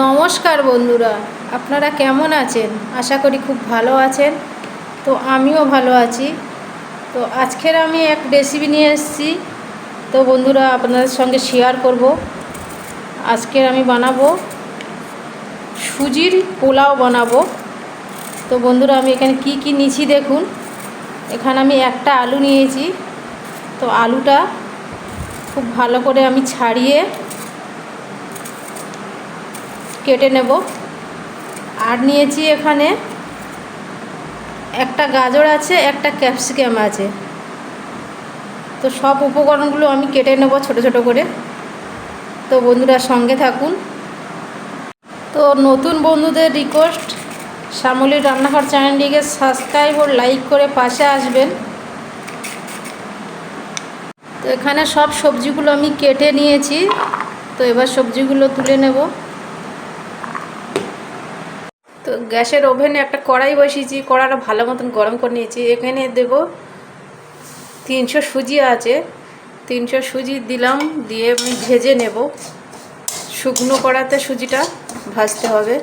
নমস্কার বন্ধুরা, আপনারা কেমন আছেন? আশা করি খুব ভালো আছেন। তো আমিও ভালো আছি। তো আজকের আমি এক রেসিপি নিয়ে এসেছি। তো বন্ধুরা, আপনাদের সঙ্গে শেয়ার করব। আজকের আমি বানাবো সুজির পোলাও বানাবো। তো বন্ধুরা, আমি এখানে কি কি নিয়েছি দেখুন। এখানে আমি একটা আলু নিয়েছি। তো আলুটা খুব ভালো করে আমি ছাড়িয়ে কেটে নেব। আর নিয়েছি এখানে একটা গাজর আছে, একটা ক্যাপসিকাম আছে। তো সব উপকরণগুলো আমি কেটে নেব ছোট ছোট করে। তো বন্ধুরা সঙ্গে থাকুন। তো নতুন বন্ধুদের রিকোয়েস্ট শ্যামলির রান্নাঘর চ্যানেলটিকে সাবস্ক্রাইব ও লাইক করে পাশে আসবেন। তো এখানে সব সবজিগুলো আমি কেটে নিয়েছি। তো এবার সবজিগুলো তুলে নেব। গ্যাসের ওভেনে একটা কড়াই বসিয়েছি, কড়াটা ভালো মতন গরম করে নিয়েছি। এখানে দেব তিনশো সুজি আছে। তিনশো সুজি দিলাম, দিয়ে আমি ভেজে নেব। শুকনো কড়াতে সুজিটা ভাজতে হবে।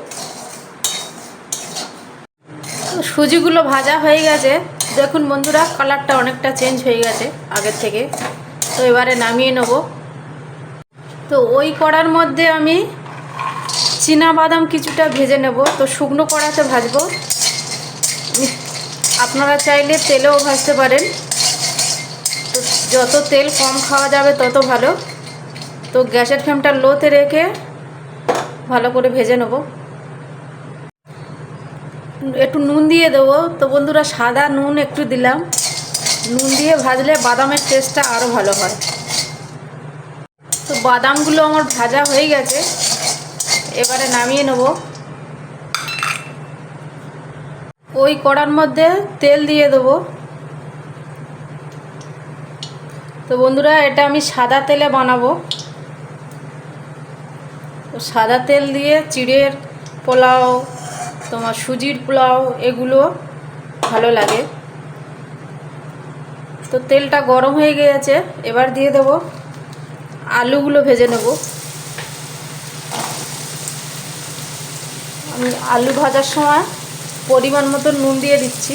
সুজিগুলো ভাজা হয়ে গেছে। দেখুন বন্ধুরা, কালারটা অনেকটা চেঞ্জ হয়ে গেছে আগের থেকে। তো এবারে নামিয়ে নেব। তো ওই কড়ার মধ্যে আমি বাদাম কিছুটা ভেজে নেব। তো শুকনো কড়াতে ভাজবো। আপনারা চাইলে তেলেও ভাজতে পারেন। তো যত তেল কম খাওয়া যাবে তত ভালো। তো গ্যাসের ফ্লেমটা লোতে রেখে ভালো করে ভেজে নেব। একটু নুন দিয়ে দেবো। তো বন্ধুরা, সাদা নুন একটু দিলাম। নুন দিয়ে ভাজলে বাদামের টেস্টটা আরও ভালো হয়। তো বাদামগুলো আমার ভাজা হয়ে গেছে। এবারে নামিয়ে নেব। ওই কড়ার মধ্যে তেল দিয়ে দেবো। তো বন্ধুরা, এটা আমি সাদা তেলে বানাবো। সাদা তেল দিয়ে চিড়ের পোলাও, তোমার সুজির পোলাও, এগুলো ভালো লাগে। তো তেলটা গরম হয়ে গিয়েছে, এবার দিয়ে দেবো। আলুগুলো ভেজে নেব। আলু ভাজার সময় পরিমাণ মতো নুন দিয়ে দিচ্ছি।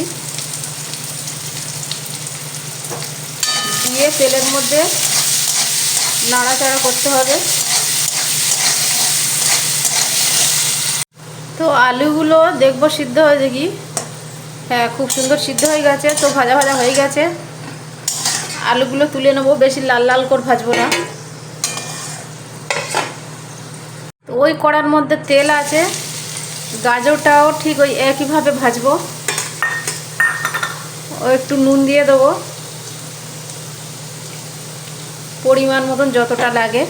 দিয়ে তেলের মধ্যে নাড়াচাড়া করতে হবে। তো আলুগুলো দেখব সিদ্ধ হয়েছে কি? হ্যাঁ খুব সুন্দর সিদ্ধ হয়ে গেছে, তো ভাজা ভাজা হয়ে গেছে। আলুগুলো তুলে নেব, বেশি লাল লাল করে ভাজবো না। ওই কড়ার মধ্যে তেল আছে গাজরটাও ঠিক ওই একইভাবে ভাজবো। ও একটু নুন দিয়ে দেবো। পরিমাণ মতন যতটা লাগে।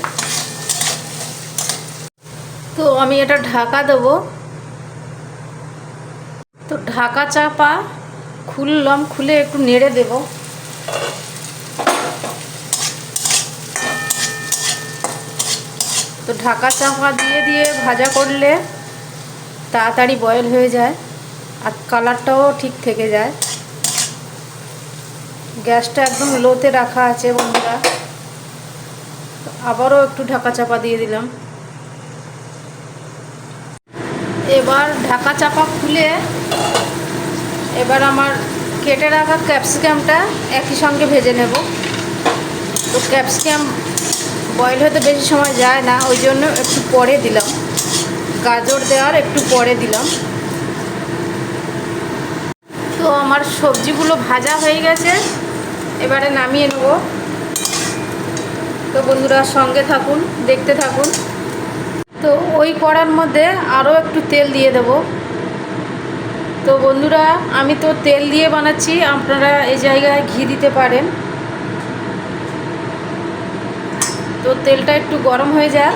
তো আমি এটা ঢাকা দেবো। তো ঢাকা চাপা খুললাম, খুলে একটু নেড়ে দেব। তো ঢাকা চাপা দিয়ে দিয়ে ভাজা করলে তাড়াতাড়ি বয়েল হয়ে যায় আর কালারটাও ঠিক থেকে যায়। গ্যাসটা একদম লোতে রাখা আছে বন্ধুরা। আবারও একটু ঢাকা চাপা দিয়ে দিলাম। এবার ঢাকা চাপা খুলে এবার আমার কেটে রাখা ক্যাপসিকামটা একই সঙ্গে ভেজে নেব। তো ক্যাপসিকাম বয়েল হতে বেশি সময় যায় না, ওই জন্য একটু পরে দিলাম। গাজর দেওয়ার একটু পরে দিলাম। তো আমার সবজিগুলো ভাজা হয়ে গেছে। এবারে নামিয়ে নেব। তো বন্ধুরা সঙ্গে থাকুন, দেখতে থাকুন। তো ওই কড়ার মধ্যে আরও একটু তেল দিয়ে দেব। তো বন্ধুরা, আমি তো তেল দিয়ে বানাচ্ছি, আপনারা এই জায়গায় ঘি দিতে পারেন। তো তেলটা একটু গরম হয়ে যায়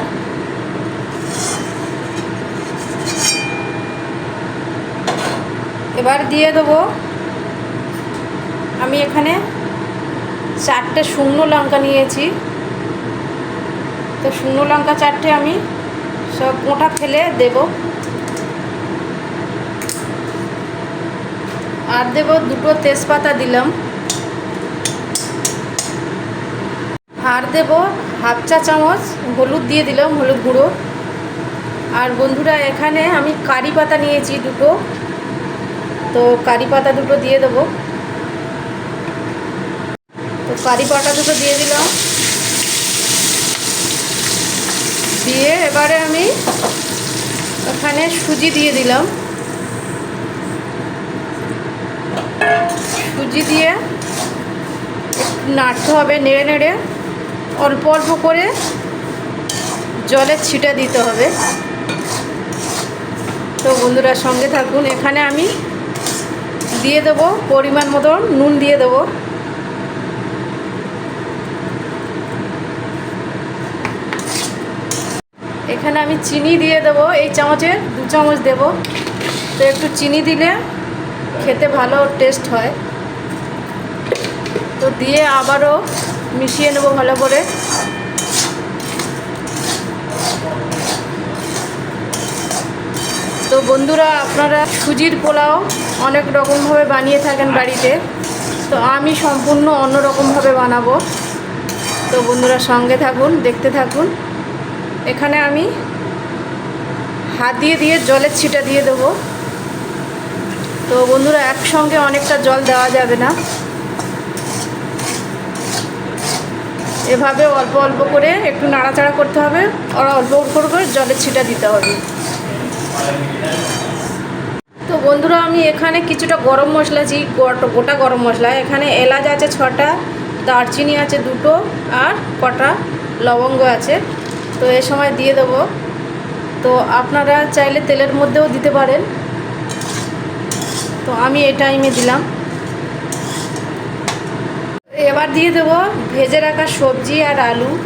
এবার দিয়ে দেবো। আমি এখানে চারটে শুকনো লঙ্কা নিয়েছি। তো শুকনো লঙ্কা চারটে আমি সব মোটা ফেলে দেব। আর দেব দুটো তেজপাতা দিলাম। আর দেব হাফ চা চামচ হলুদ দিয়ে দিলাম, হলুদ গুঁড়ো। আর বন্ধুরা, এখানে আমি কারি পাতা নিয়েছি দুটো। তো কারি পাতা দুটো দিয়ে দেবো। তো কারি পাতা দুটো দিয়ে দিলাম। দিয়ে এবারে আমি ওখানে সুজি দিয়ে দিলাম। সুজি দিয়ে নাড়তে হবে, নেড়ে নেড়ে অল্প অল্প করে জলের ছিটা দিতে হবে। তো বন্ধুরা সঙ্গে থাকুন। এখানে আমি দিয়ে দেবো, পরিমাণ মতো নুন দিয়ে দেবো। এখানে আমি চিনি দিয়ে দেবো, এই চামচে দু চামচ দেবো। তো একটু চিনি দিলে খেতে ভালো টেস্ট হয়। তো দিয়ে আবারও মিশিয়ে নেব ভালো করে। তো বন্ধুরা, আপনারা সুজির পোলাও অনেক রকমভাবে বানিয়ে থাকেন বাড়িতে। তো আমি সম্পূর্ণ অন্য রকমভাবে বানাবো। তো বন্ধুরা, সঙ্গে থাকুন, দেখতে থাকুন। এখানে আমি হাত দিয়ে দিয়ে জলের ছিটা দিয়ে দেবো। তো বন্ধুরা, একসঙ্গে অনেকটা জল দেওয়া যাবে না। এভাবে অল্প অল্প করে একটু নাড়াচাড়া করতে হবে। আর অল্প অল্প করে জলের ছিটা দিতে হবে। তো বন্ধুরা, আমি এখানে কিছুটা গরম মশলা দিই গোটা- গরম মশলা। এখানে এলাচ আছে ছটা, দারচিনি আছে দুটো, আর কটা লবঙ্গ আছে। তো এ সময় দিয়ে দেবো। তো আপনারা চাইলে তেলের মধ্যেও দিতে পারেন। তো আমি এই টাইমে দিলাম। এবার দিয়ে দেবো ভেজে রাখা সবজি আর আলু।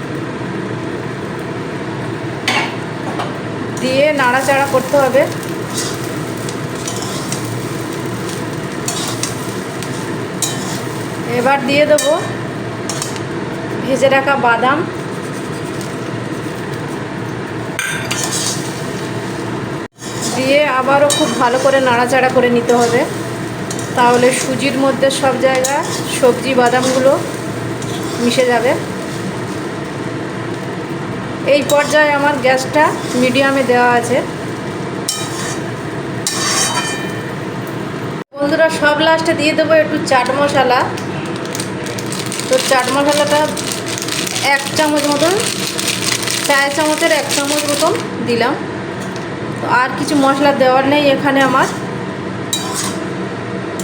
দিয়ে নাড়াচাড়া করতে হবে। এবার দিয়ে দেবো ভেজে রাখা বাদাম। দিয়ে আবারও খুব ভালো করে নাড়াচাড়া করে নিতে হবে। তাহলে সুজির মধ্যে সব জায়গা সবজি বাদামগুলো মিশে যাবে। এই পর্যায়ে আমার গ্যাসটা মিডিয়ামে দেওয়া আছে। বন্ধুরা, সব লাস্টে দিয়ে দেবো একটু চাট মশলা। তো চাট মশলাটা এক চামচ মতন চায় চামচের এক চামচ মতন দিলাম। তো আর কিছু মশলা দেওয়ার নেই এখানে আমার।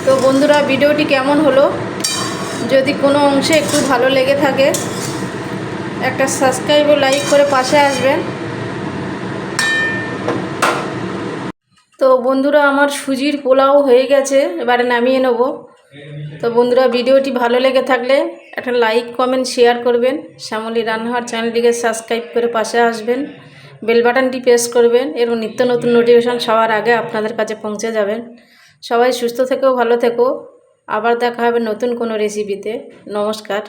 তো বন্ধুরা, ভিডিওটি কেমন হলো? যদি কোনো অংশে একটু ভালো লেগে থাকে একটা সাবস্ক্রাইব ও লাইক করে পাশে আসবেন। তো বন্ধুরা, আমার সুজির পোলাও হয়ে গেছে, এবারে নামিয়ে নেব। তো বন্ধুরা, ভিডিওটি ভালো লেগে থাকলে একটা লাইক কমেন্ট শেয়ার করবেন। শ্যামলী রান্নাঘর চ্যানেলটিকে সাবস্ক্রাইব করে পাশে আসবেন। বেল বাটনটি প্রেস করবেন এবং নিত্য নতুন নোটিফিকেশান সবার আগে আপনাদের কাছে পৌঁছে যাবেন সবাই সুস্থ থেকেও ভালো থেকো। আবার দেখা হবে নতুন কোনো রেসিপিতে নমস্কার।